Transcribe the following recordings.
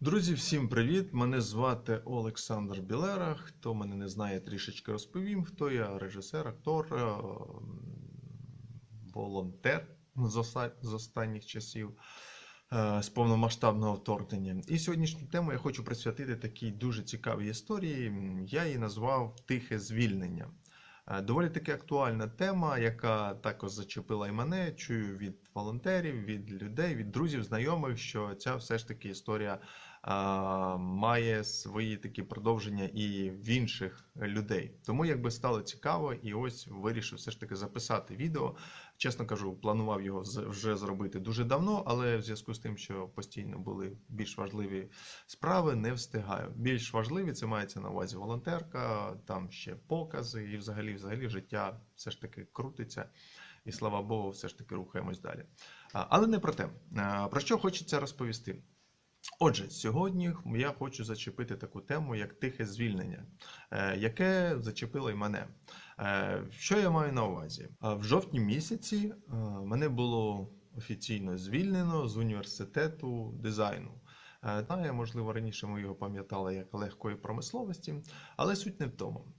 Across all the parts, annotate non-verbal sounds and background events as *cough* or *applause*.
Друзі, всім привіт! Мене звати Олександр Білера. Хто мене не знає, трішечки розповім. Хто я режисер, актор, е, волонтер з останніх часів е, з повномасштабного вторгнення. І сьогоднішню тему я хочу присвятити такій дуже цікавій історії. Я її назвав Тихе звільнення. Е, Доволі таки актуальна тема, яка також зачепила і мене. Чую від волонтерів, від людей, від друзів, знайомих, що ця все ж таки історія має свої такі продовження і в інших людей. Тому якби стало цікаво, і ось вирішив все ж таки записати відео. Чесно кажу, планував його вже зробити дуже давно, але в зв'язку з тим, що постійно були більш важливі справи, не встигаю. Більш важливі це мається на увазі волонтерка, там ще покази, і взагалі, взагалі життя все ж таки крутиться. І слава Богу, все ж таки рухаємось далі. Але не про те. Про що хочеться розповісти? Отже, сьогодні я хочу зачепити таку тему, як тихе звільнення, е, яке зачепило й мене. Е, Що я маю на увазі? В жовтні місяці е, мене було офіційно звільнено з університету дизайну. Е, Знаю, можливо, раніше ми його пам'ятали як легкої промисловості, але суть не в тому.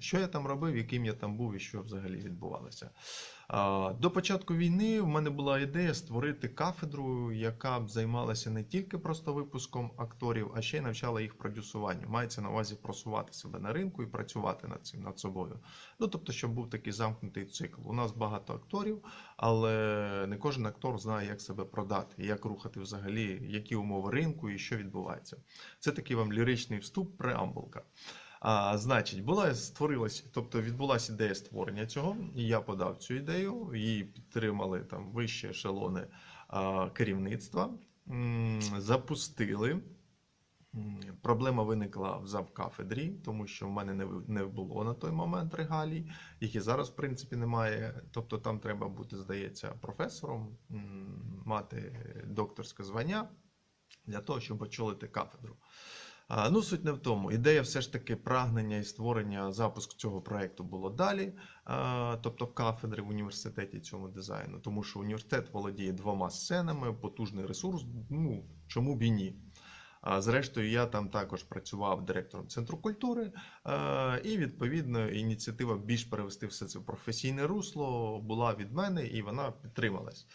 Що я там робив, яким я там був і що взагалі відбувалося. До початку війни в мене була ідея створити кафедру, яка б займалася не тільки просто випуском акторів, а ще й навчала їх продюсуванню. Мається на увазі просувати себе на ринку і працювати над цим над собою. Ну тобто, щоб був такий замкнутий цикл. У нас багато акторів, але не кожен актор знає, як себе продати, як рухати взагалі, які умови ринку і що відбувається. Це такий вам ліричний вступ, преамбулка. А, значить, була створилась, тобто відбулася ідея створення цього, і я подав цю ідею, її підтримали там вищі ешелони а, керівництва, запустили. Проблема виникла в завкафедрі, тому що в мене не було на той момент регалій, їх і зараз, в принципі, немає. Тобто там треба бути, здається, професором, мати докторське звання для того, щоб очолити кафедру. Ну, суть не в тому. Ідея все ж таки прагнення і створення запуск цього проекту було далі, тобто кафедри в університеті цьому дизайну, тому що університет володіє двома сценами, потужний ресурс. Ну чому б і ні? Зрештою, я там також працював директором центру культури, і відповідно ініціатива більш перевести все це в професійне русло була від мене, і вона підтрималась.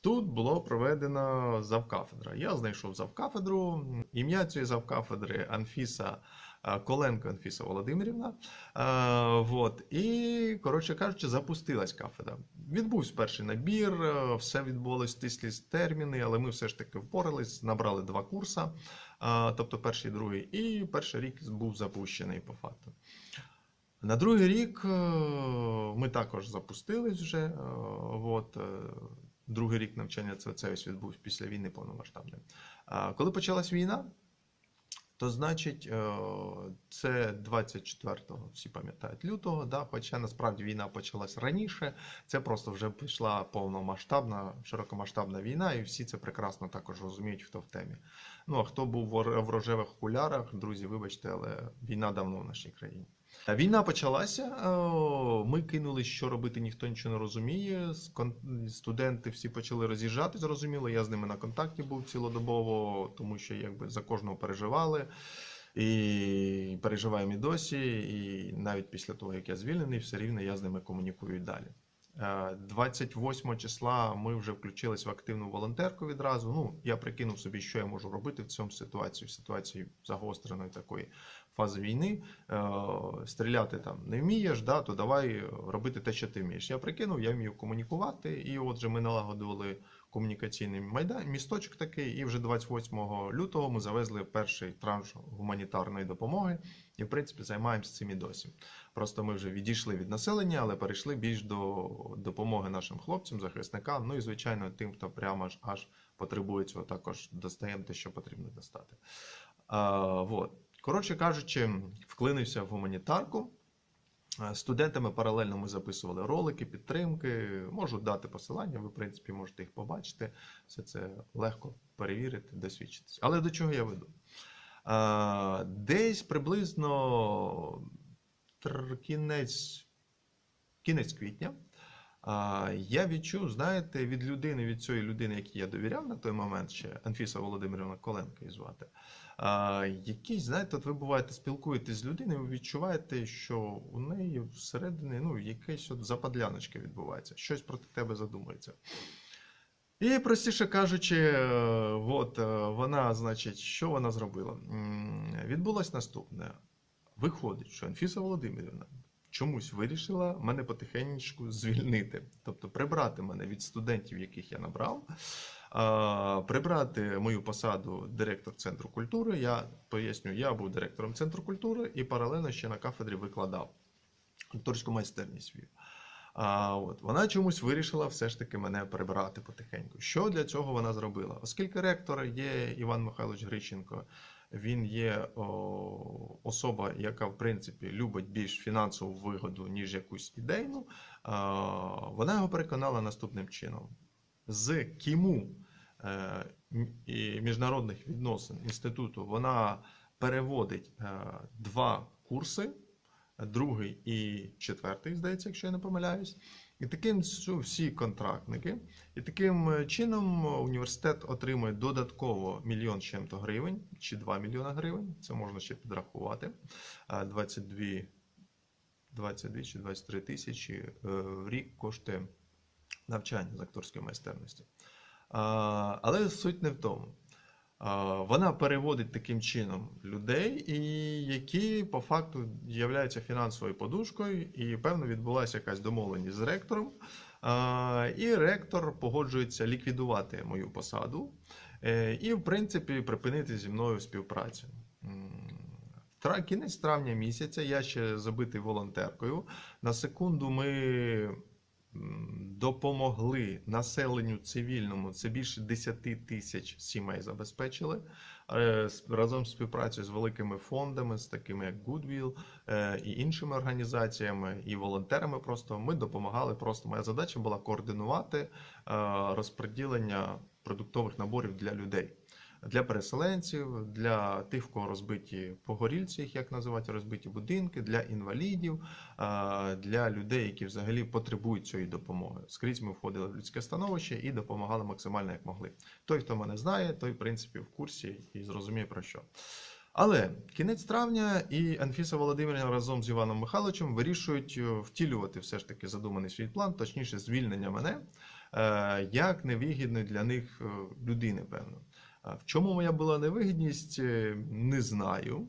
Тут було проведено завкафедра. Я знайшов завкафедру. Ім'я цієї завкафедри Анфіса е, Коленко Анфіса Володимирівна. Е, Вот. І, коротше кажучи, запустилась кафедра. Відбувся перший набір, е, все відбулось в стислі терміни, але ми все ж таки впорались, набрали два курси, тобто перший і другий, і перший рік був запущений по факту. На другий рік ми також запустились вже. От, е, другий рік навчання це, це ось після війни повномасштабної. Коли почалась війна, то значить е, це 24-го, всі пам'ятають лютого, да? хоча насправді війна почалась раніше. Це просто вже пішла повномасштабна, широкомасштабна війна, і всі це прекрасно також розуміють, хто в темі. Ну а хто був в рожевих окулярах, друзі, вибачте, але війна давно в нашій країні. Війна почалася. Ми кинули, що робити, ніхто нічого не розуміє. Студенти всі почали роз'їжджати, зрозуміло. Я з ними на контакті був цілодобово, тому що якби за кожного переживали. І переживаємо і досі. І навіть після того, як я звільнений, все рівно я з ними комунікую далі. Е, 28 числа ми вже включились в активну волонтерку відразу. Ну, я прикинув собі, що я можу робити в цьому ситуації, в ситуації загостреної такої фази війни. Е, Стріляти там не вмієш, да, то давай робити те, що ти вмієш. Я прикинув, я вмію комунікувати, і отже, ми налагодили комунікаційний майдан, місточок такий, і вже 28 лютого ми завезли перший транш гуманітарної допомоги, і в принципі займаємося цим і досі. Просто ми вже відійшли від населення, але перейшли більш до допомоги нашим хлопцям, захисникам. Ну і звичайно, тим, хто прямо ж аж потребує цього, також достаємо те, що потрібно достати. А, вот. Коротше кажучи, вклинився в гуманітарку. Е, Студентами паралельно ми записували ролики, підтримки. Можу дати посилання, ви, в принципі, можете їх побачити. Все це легко перевірити, досвідчитися. Але до чого я веду? Десь приблизно кінець, кінець квітня я відчув, знаєте, від людини, від цієї людини, якій я довіряв на той момент ще, Анфіса Володимирівна Коленко її звати. Якийсь, знаєте, от ви буваєте, спілкуєтесь з людиною, ви відчуваєте, що у неї всередині ну, якесь от западляночка відбувається, щось проти тебе задумується. І простіше кажучи, е, от е, вона, значить, що вона зробила? Відбулось наступне. Виходить, що Анфіса Володимирівна чомусь вирішила мене потихеньку звільнити, тобто прибрати мене від студентів, яких я набрав, прибрати мою посаду директор центру культури. Я поясню, я був директором центру культури і паралельно ще на кафедрі викладав акторську майстерність вів. А от вона чомусь вирішила все ж таки мене прибрати потихеньку. Що для цього вона зробила? Оскільки ректор є Іван Михайлович Грищенко, він є о, особа, яка в принципі любить більш фінансову вигоду, ніж якусь ідейну, а, вона його переконала наступним чином: з КІМУ е, і міжнародних відносин інституту вона переводить е, два курси другий і четвертий, здається, якщо я не помиляюсь. І таким всі контрактники. І таким е, чином університет отримує додатково мільйон чим-то гривень чи 2 мільйона гривень. Це можна ще підрахувати. 22, 22 чи 23 тисячі е, в рік коштує навчання з акторської майстерності. Але суть не в тому. Вона переводить таким чином людей, і які по факту являються фінансовою подушкою, і певно відбулася якась домовленість з ректором. І ректор погоджується ліквідувати мою посаду е, і, в принципі, припинити зі мною співпрацю. Кінець травня місяця я ще забитий волонтеркою. На секунду ми допомогли населенню цивільному. Це більше 10 тисяч сімей забезпечили е, разом з співпрацею з великими фондами, з такими як Goodwill е, і іншими організаціями, і волонтерами. Просто ми допомагали. Просто моя задача була координувати е, розподілення продуктових наборів для людей. Для переселенців, для тих, в кого розбиті погорільці, їх як називати, розбиті будинки, для інвалідів, для людей, які взагалі потребують цієї допомоги. Скрізь ми входили в людське становище і допомагали максимально як могли. Той, хто мене знає, той, в принципі, в курсі і зрозуміє про що. Але кінець травня і Анфіса Володимирівна разом з Іваном Михайловичем вирішують е, втілювати все ж таки задуманий свій план, точніше, звільнення мене е, як невигідної для них е, людини, певно. В чому моя була невигідність, е, не знаю.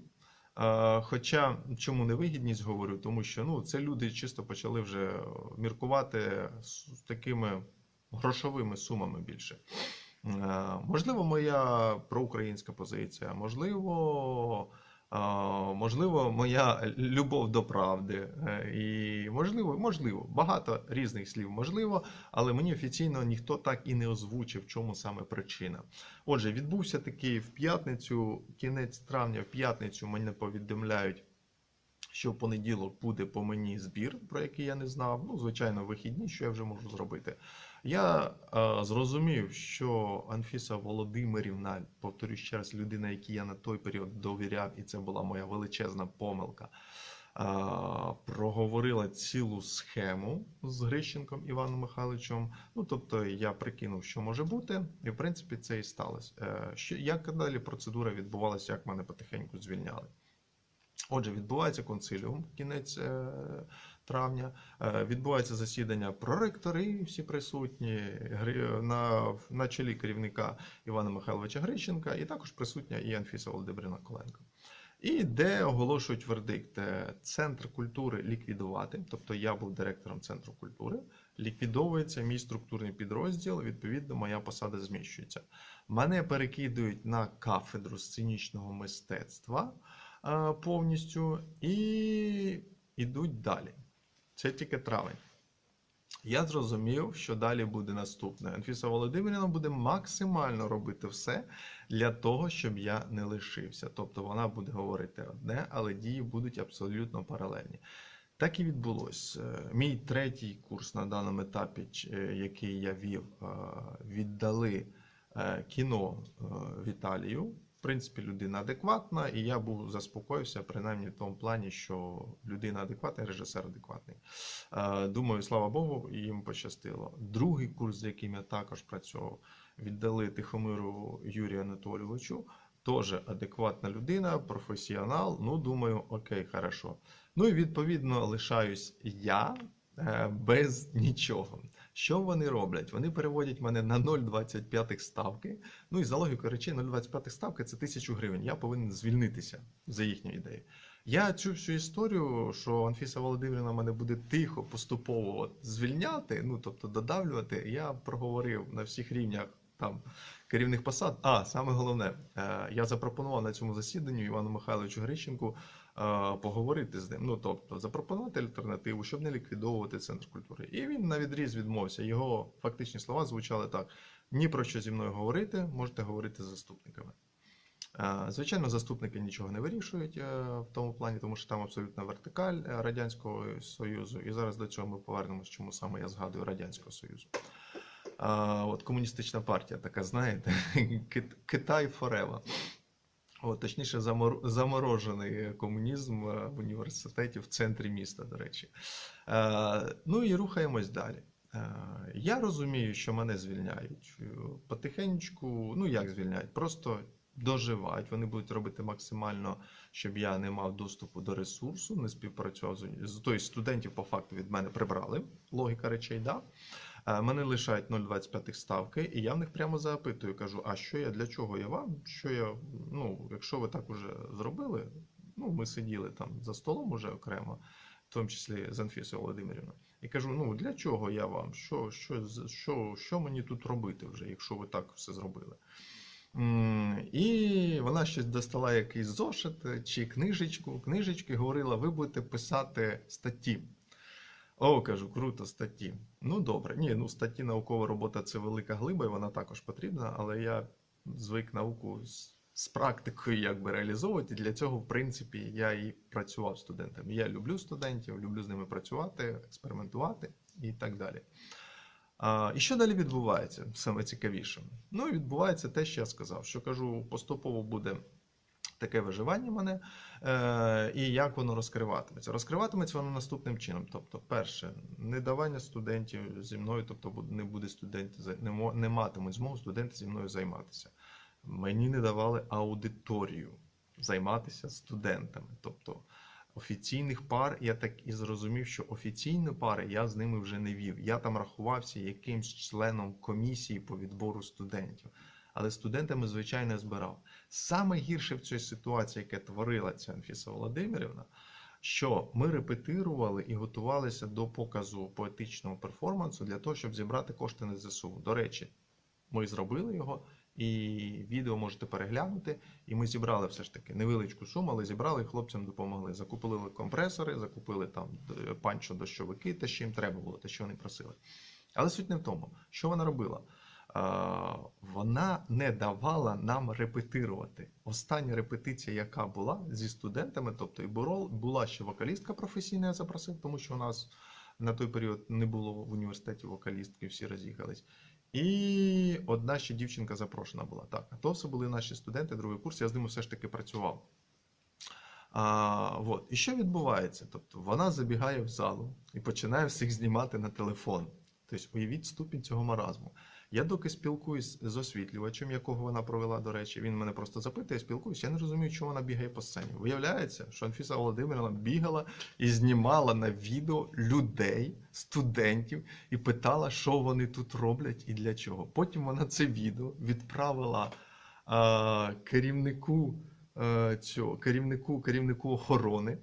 Хоча чому невигідність говорю, тому що ну, це люди чисто почали вже міркувати з такими грошовими сумами більше. Е, Можливо, моя проукраїнська позиція, можливо, можливо, моя любов до правди. е, І можливо, можливо, багато різних слів можливо, але мені офіційно ніхто так і не озвучив, в чому саме причина. Отже, відбувся такий в п'ятницю, кінець травня, в п'ятницю мене повідомляють. Що в понеділок буде по мені збір, про який я не знав. Ну, звичайно, вихідні, що я вже можу зробити. Я е, зрозумів, що Анфіса Володимирівна, повторюю ще раз, людина, якій я на той період довіряв, і це була моя величезна помилка. е, Проговорила цілу схему з Грищенком Іваном Михайловичем. Ну, тобто я прикинув, що може бути, і в принципі це і сталося. Е, Що, як далі процедура відбувалася, як мене потихеньку звільняли? Отже, відбувається консиліум кінець е, травня, е, відбувається засідання проректори, всі присутні на, на чолі керівника Івана Михайловича Грищенка, і також присутня і Анфіса Володимирівна Коленко. І де оголошують вердикт е, Центр культури ліквідувати, тобто я був директором Центру культури, ліквідовується мій структурний підрозділ, відповідно, моя посада зміщується. Мене перекидують на кафедру сценічного мистецтва повністю і йдуть далі. Це тільки травень. Я зрозумів, що далі буде наступне. Анфіса Володимирівна буде максимально робити все для того, щоб я не лишився. Тобто вона буде говорити одне, але дії будуть абсолютно паралельні. Так і відбулось. Е, Мій третій курс на даному етапі, е, який я вів, е, віддали е, кіно е, в Італію. В принципі, людина адекватна, і я був заспокоївся, принаймні в тому плані, що людина адекватна, режисер адекватний. Е, Думаю, слава Богу, їм пощастило. Другий курс, з яким я також працював, віддали Тихомиру Юрію Анатолійовичу. Теж адекватна людина, професіонал. Ну, думаю, окей, хорошо. Ну і відповідно лишаюсь я е, без нічого. Що вони роблять? Вони переводять мене на 0,25 ставки. Ну і за логікою речей, 0,25 ставки це 1000 гривень. Я повинен звільнитися за їхню ідею. Я цю всю історію, що Анфіса Володимирівна мене буде тихо, поступово звільняти, ну тобто додавлювати, я проговорив на всіх рівнях там керівних посад. А саме головне, е, я запропонував на цьому засіданні Івану Михайловичу Грищенку поговорити з ним. Ну тобто запропонувати альтернативу, щоб не ліквідовувати центр культури. І він на відріз відмовився. Його фактичні слова звучали так: ні про що зі мною говорити, можете говорити з заступниками. Е, Звичайно, заступники нічого не вирішують е, в тому плані, тому що там абсолютна вертикаль е, Радянського Союзу. І зараз до цього ми повернемось, чому саме я згадую Радянського Союзу. От комуністична партія така, знаєте, *laughs* Китай Форева. От, точніше, замор- заморожений комунізм е, в університеті в центрі міста, до речі. Е, ну і рухаємось далі. Е, Я розумію, що мене звільняють. Потихеньку, ну як звільняють, просто доживають. Вони будуть робити максимально, щоб я не мав доступу до ресурсу, не співпрацював з тобто студентів по факту від мене прибрали. Логіка речей, да. Е, Мене лишають 0,25 ставки, і я в них прямо запитую, кажу: а що я для чого я вам? Що я, ну, якщо ви так уже зробили, ну ми сиділи там за столом уже окремо, в тому числі з Анфісою Володимирівною, і кажу: ну для чого я вам? Що, що, що, що мені тут робити вже, якщо ви так все зробили? І вона щось достала якийсь зошит чи книжечку, книжечки, говорила, ви будете писати статті. О, кажу, круто, статті. Ну добре. Ні, ну статті наукова робота це велика глиба, і вона також потрібна, але я звик науку з, з практикою якби реалізовувати. І для цього, в принципі, я і працював студентами. Я люблю студентів, люблю з ними працювати, експериментувати і так далі. А, і що далі відбувається? Саме цікавіше. Ну, відбувається те, що я сказав, що кажу, поступово буде таке виживання мене, е, і як воно розкриватиметься. Розкриватиметься воно наступним чином. Тобто, перше, недавання студентів зі мною, тобто не буде студенти, не, не матимуть змогу студенти зі мною займатися. Мені не давали аудиторію займатися студентами. Тобто офіційних пар я так і зрозумів, що офіційні пари я з ними вже не вів. Я там рахувався якимсь членом комісії по відбору студентів. Але студентами, звичайно, збирав. Саме гірше в цій ситуації, яке творила ця Анфіса Володимирівна, що ми репетирували і готувалися до показу поетичного перформансу для того, щоб зібрати кошти на ЗСУ. До речі, ми зробили його, і відео можете переглянути. І ми зібрали все ж таки невеличку суму, але зібрали і хлопцям допомогли. Закупили компресори, закупили там панчо дощовики, те, що їм треба було, те, що вони просили. Але суть не в тому, що вона робила. Вона не давала нам репетирувати. Остання репетиція, яка була зі студентами, тобто і була ще вокалістка професійна, я запросив, тому що у нас на той період не було в університеті вокалістки, всі роз'їхались. І одна ще дівчинка запрошена була. Так, а то все були наші студенти, другий курс, я з ними все ж таки працював. А, вот. І що відбувається? Тобто вона забігає в залу і починає всіх знімати на телефон. Тобто, уявіть ступінь цього маразму. Я доки спілкуюсь з освітлювачем, якого вона провела, до речі, він мене просто запитує, спілкуюсь. Я не розумію, чому вона бігає по сцені. Виявляється, що Анфіса Володимирівна бігала і знімала на відео людей, студентів, і питала, що вони тут роблять і для чого. Потім вона це відео відправила а, керівнику, а, цього, керівнику, керівнику охорони.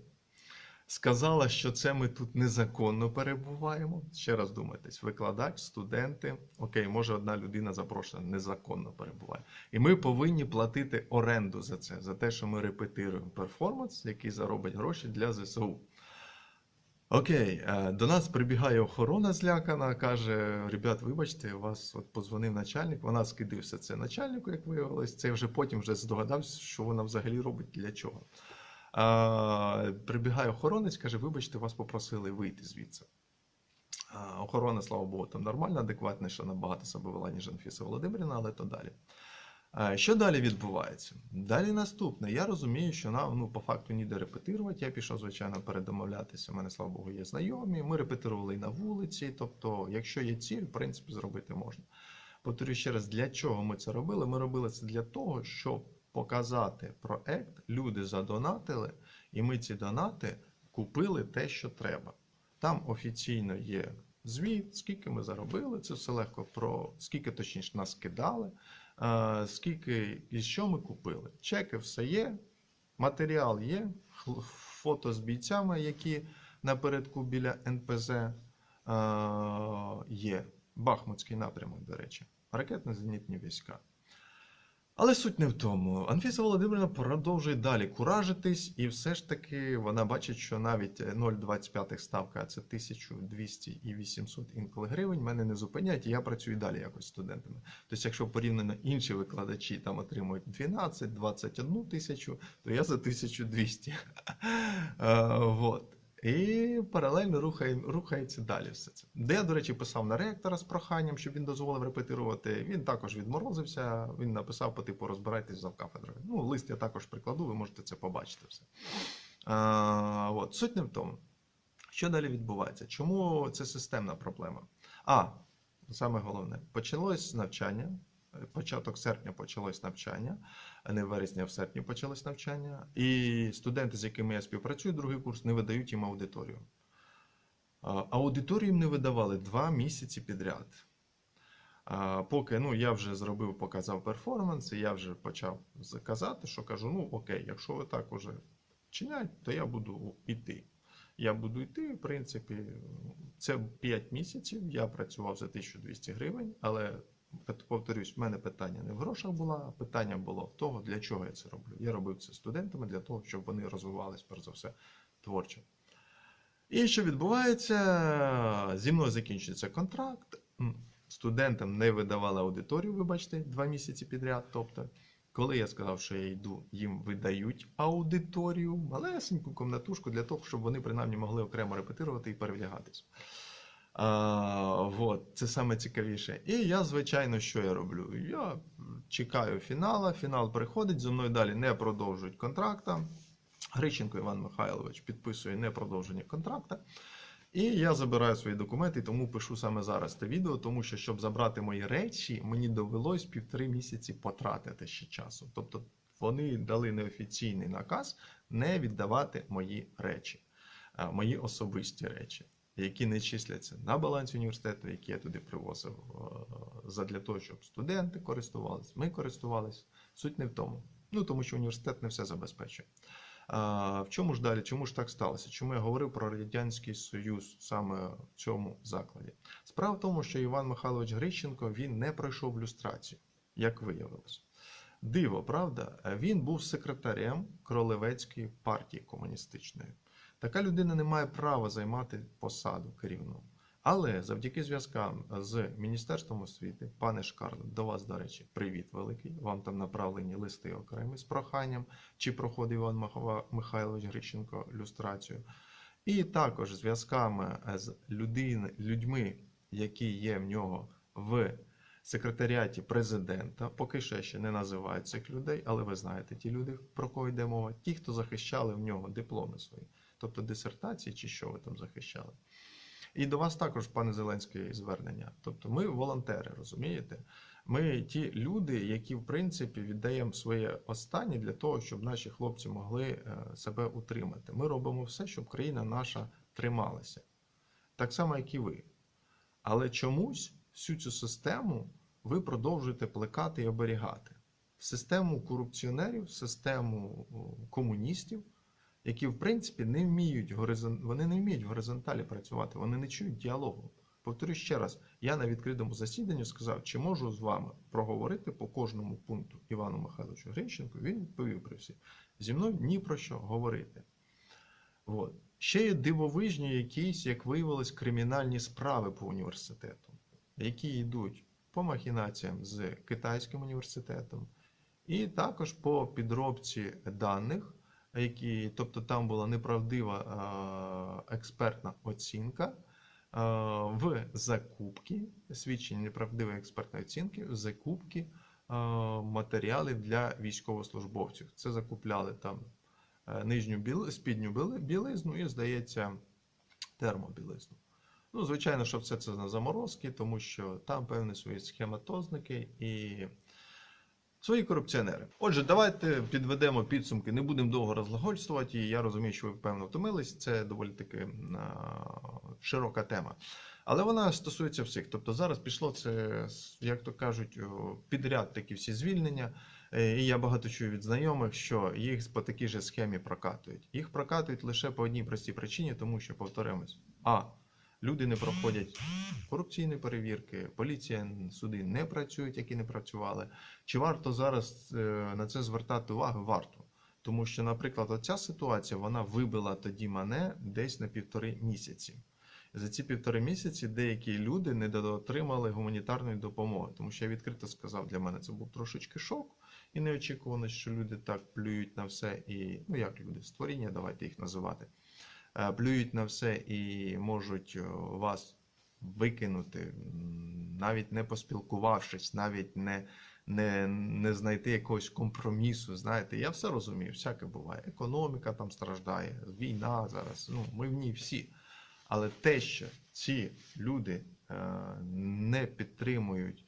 Сказала, що це ми тут незаконно перебуваємо. Ще раз думайтесь, викладач, студенти. Окей, може одна людина запрошена незаконно перебуває. І ми повинні платити оренду за це, за те, що ми репетируємо перформанс, який заробить гроші для ЗСУ. Окей, е, до нас прибігає охорона злякана, каже: Ребят, вибачте, вас от позвонив начальник. Вона скидає все це начальнику, як виявилось. Це вже потім вже здогадався, що вона взагалі робить для чого. А, прибігає охоронець, каже: Вибачте, вас попросили вийти звідси. А, охорона, слава Богу, там нормальна, адекватніша, набагато себе вела, ніж Анфіса Володимирівна, але то далі. Е, Що далі відбувається? Далі наступне. Я розумію, що нам ну, по факту ніде репетирувати. Я пішов, звичайно, передомовлятися. У мене, слава Богу, є знайомі. Ми репетирували і на вулиці. Тобто, якщо є ціль, в принципі, зробити можна. Повторюю ще раз, для чого ми це робили? Ми робили це для того, щоб показати проект. Люди задонатили, і ми ці донати купили те, що треба. Там офіційно є звіт, скільки ми заробили. Це все легко про скільки точніше нас кидали. Е, скільки і що ми купили. Чеки все є, матеріал є, фото з бійцями, які напередку біля НПЗ е, є. Бахмутський напрямок, до речі, ракетно-зенітні війська. Але суть не в тому. Анфіса Володимирівна продовжує далі куражитись, і все ж таки вона бачить, що навіть 0,25 ставка, а це 1200 і 800 інколи гривень, мене не зупинять, і я працюю далі якось студентами. Тобто, якщо порівняно інші викладачі там отримують 12-21 тисячу, то я за 1200. *laughs* Е, Вот. І паралельно рухає, рухається далі все це. Де я, до речі, писав на ректора з проханням, щоб він дозволив репетирувати. Він також відморозився. Він написав по типу розбирайтесь за кафедрою. Ну, лист я також прикладу, ви можете це побачити все. А, от. Суть не в тому. Що далі відбувається? Чому це системна проблема? А, саме головне, почалось навчання. Початок серпня почалось навчання, а не в вересні, а в серпні почалось навчання. І студенти, з якими я співпрацюю, другий курс, не видають їм аудиторію. Аудиторію їм не видавали два місяці підряд. Поки ну, я вже зробив, показав перформанс, і я вже почав заказати, що кажу: ну окей, якщо ви так уже чинять, то я буду йти. Я буду йти, в принципі, це 5 місяців. Я працював за 1200 гривень, але повторюсь, в мене питання не в грошах було, а питання було в того, для чого я це роблю. Я робив це студентами для того, щоб вони розвивались, перш за все, творчо. І що відбувається? Зі мною закінчується контракт. Студентам не видавали аудиторію, вибачте, два місяці підряд. Тобто, коли я сказав, що я йду, їм видають аудиторію, малесеньку комнатушку для того, щоб вони принаймні могли окремо репетирувати і перевдягатись. А, вот, це саме цікавіше. І я, звичайно, що я роблю? Я чекаю фінала, фінал приходить, зі мною далі не продовжують контракта. Грищенко Іван Михайлович підписує непродовження контракта. І я забираю свої документи, тому пишу саме зараз це відео, тому що, щоб забрати мої речі, мені довелось півтори місяці потратити ще часу. Тобто вони дали неофіційний наказ не віддавати мої речі, мої особисті речі, які не числяться на балансі університету, які я туди привозив е, задля того, щоб студенти користувалися, ми користувалися. Суть не в тому. Ну тому що університет не все забезпечує. В чому ж далі? Чому ж так сталося? Чому я говорив про Радянський Союз саме в цьому закладі? Справа в тому, що Іван Михайлович Грищенко він не пройшов люстрацію, як виявилось. Диво, правда? Він був секретарем Кролевецької партії комуністичної. Така людина не має права займати посаду керівну. Але завдяки зв'язкам з Міністерством освіти, пане Шкарло, до вас, до речі, привіт великий. Вам там направлені листи окремі з проханням, чи проходив Іван Михайлович Грищенко люстрацію. І також зв'язками з людин, людьми, які є в нього в секретаріаті президента. Поки що ще не називаю цих людей, але ви знаєте ті люди, про кого йде мова, ті, хто захищали в нього дипломи свої, тобто дисертації, чи що ви там захищали. І до вас також, пане Зеленський, звернення. Тобто ми волонтери, розумієте? Ми ті люди, які в принципі віддаємо своє останнє для того, щоб наші хлопці могли е, себе утримати. Ми робимо все, щоб країна наша трималася. Так само, як і ви. Але чомусь всю цю систему ви продовжуєте плекати і оберігати. Систему корупціонерів, систему комуністів, які в принципі не вміють горизон... вони не вміють в горизонталі працювати, вони не чують діалогу. Повторю ще раз, я на відкритому засіданні сказав, чи можу з вами проговорити по кожному пункту Івану Михайловичу Грищенку. Він відповів при всі. Зі мною ні про що говорити. От. Ще є дивовижні якісь, як виявилось, кримінальні справи по університету, які йдуть по махінаціям з Китайським університетом, і також по підробці даних, які, тобто там була неправдива е, експертна оцінка е, в закупки, свідчення неправдивої експертної оцінки в закупки матеріалів для військовослужбовців. Це закупляли там е, нижню біли, спідню біли- білизну і, здається, термобілизну. Ну, звичайно, що все це на заморозки, тому що там певні свої схематозники і свої корупціонери. Отже, давайте підведемо підсумки. Не будемо довго розлагольствувати. І я розумію, що ви певно втомились. Це доволі таки широка тема. Але вона стосується всіх. Тобто зараз пішло це, як то кажуть, підряд такі всі звільнення. Е, І я багато чую від знайомих, що їх по такій же схемі прокатують. Їх прокатують лише по одній простій причині, тому що повторимось. А. Люди не проходять корупційні перевірки, поліція, суди не працюють, які не працювали. Чи варто зараз е, на це звертати увагу? Варто. Тому що, наприклад, оця ситуація вона вибила тоді мене десь на півтори місяці. За ці півтори місяці деякі люди не отримали гуманітарної допомоги, тому що я відкрито сказав, для мене це був трошечки шок і неочікувано, що люди так плюють на все і ну як люди, створіння, давайте їх називати. Е, Плюють на все і можуть е, вас викинути, навіть не поспілкувавшись, навіть не, не, не знайти якогось компромісу. Знаєте, я все розумію, всяке буває. Економіка там страждає, війна зараз. Ну, ми в ній всі. Але те, що ці люди е, не підтримують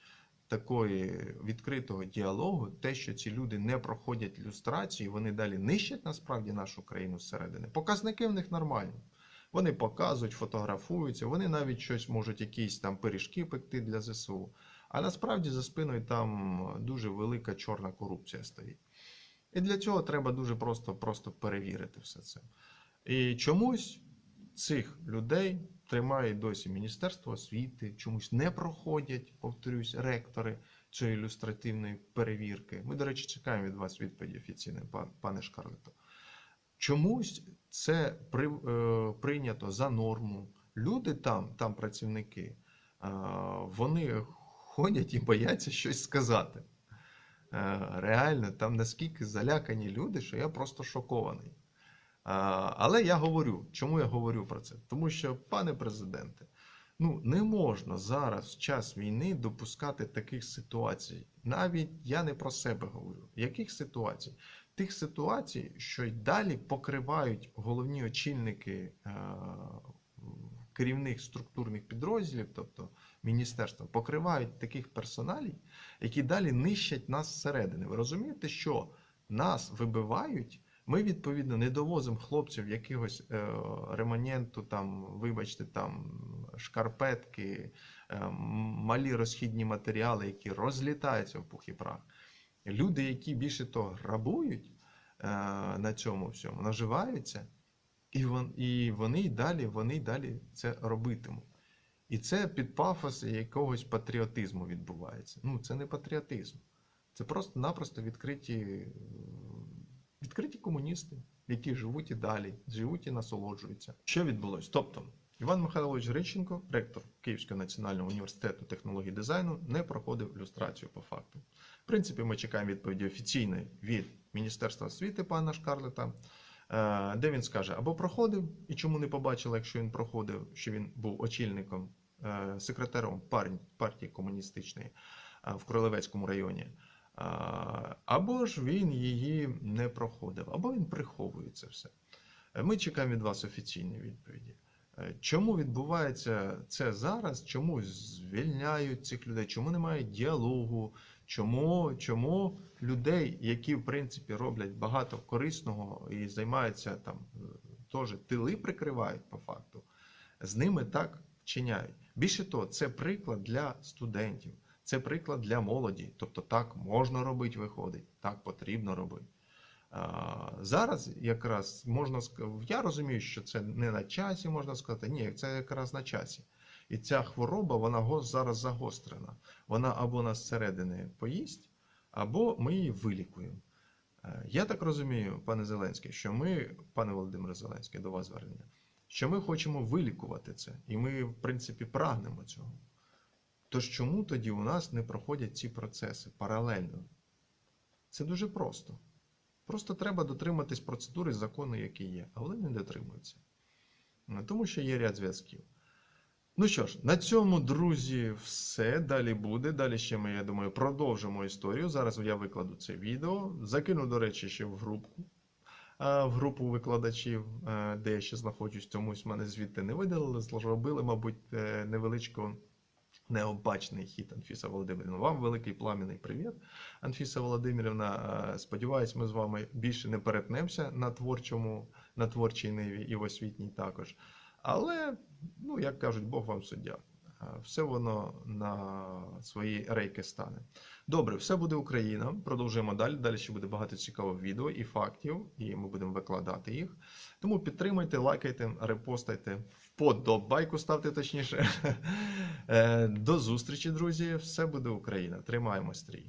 такої відкритого діалогу, те, що ці люди не проходять люстрацію, вони далі нищать насправді нашу країну зсередини. Показники в них нормальні. Вони показують, фотографуються, вони навіть щось можуть, якісь там пиріжки пекти для ЗСУ. А насправді за спиною там дуже велика чорна корупція стоїть. І для цього треба дуже просто, просто перевірити все це. І чомусь цих людей тримає досі Міністерство освіти, чомусь не проходять, повторюсь, ректори цієї ілюстративної перевірки. Ми, до речі, чекаємо від вас відповіді офіційної, пане Шкарлето. Чомусь це при, е, прийнято за норму. Люди там, там працівники, е, вони ходять і бояться щось сказати. Е, реально, там наскільки залякані люди, що я просто шокований. Але я говорю, чому я говорю про це? Тому що, пане президенте, ну не можна зараз в час війни допускати таких ситуацій. Навіть я не про себе говорю. Яких ситуацій? Тих ситуацій, що й далі покривають головні очільники е, керівних структурних підрозділів, тобто міністерства, покривають таких персоналів, які далі нищать нас зсередини. Ви розумієте, що нас вибивають? Ми, відповідно, не довозимо хлопців якогось е, реманенту, там, вибачте, там шкарпетки, е, малі розхідні матеріали, які розлітаються в пух і прах. Люди, які більше того грабують е, на цьому всьому, наживаються, і, вон, і вони й далі, вони далі це робитимуть. І це під пафос якогось патріотизму відбувається. Ну, це не патріотизм. Це просто-напросто відкриті, відкриті комуністи, які живуть і далі, живуть і насолоджуються. Що відбулось? Тобто, Іван Михайлович Грищенко, ректор Київського національного університету технологій дизайну, не проходив люстрацію по факту. В принципі, ми чекаємо відповіді офіційної від Міністерства освіти пана Шкарлета, е, де він скаже, або проходив, і чому не побачили, якщо він проходив, що він був очільником, е, секретарем партії комуністичної е, в Кролевецькому районі. Або ж він її не проходив, або він приховує це все. Е, Ми чекаємо від вас офіційні відповіді. Е, Чому відбувається це зараз? Чому звільняють цих людей? Чому немає діалогу? Чому, чому людей, які в принципі роблять багато корисного і займаються там е, теж тили прикривають по факту, з ними так вчиняють. Більше того, це приклад для студентів, це приклад для молоді. Тобто так можна робити, виходить, так потрібно робити. Зараз якраз можна я розумію, що це не на часі, можна сказати, ні, це якраз на часі. І ця хвороба, вона зараз загострена. Вона або нас зсередини поїсть, або ми її вилікуємо. Е, Я так розумію, пане Зеленський, що ми, пане Володимире Зеленський, до вас звернення, що ми хочемо вилікувати це, і ми, в принципі, прагнемо цього. Тож чому тоді у нас не проходять ці процеси паралельно? Це дуже просто. Просто треба дотриматись процедури закону, які є, а вони не дотримуються. Ну, Тому що є ряд зв'язків. Ну що ж, на цьому, друзі, все. Далі буде. Далі ще ми, я думаю, продовжимо історію. Зараз я викладу це відео. Закину, до речі, ще в групку. В групу викладачів, е, де я ще знаходжусь, чомусь мене звідти не видалили, зробили, мабуть, е, невеличку необачний хід Анфіса Володимирівна. Вам великий пламінний привіт, Анфіса Володимирівна. Е, Сподіваюсь, ми з вами більше не перетнемося на творчому, на творчій ниві і в освітній також. Але, ну, як кажуть, Бог вам суддя. Е, Все воно на свої рейки стане. Добре, все буде Україна. Продовжуємо далі. Далі ще буде багато цікавих відео і фактів, і ми будемо викладати їх. Тому підтримуйте, лайкайте, репостайте, вподобайку ставте точніше. *laughs* Е, До зустрічі, друзі. Все буде Україна. Тримаємо стрій.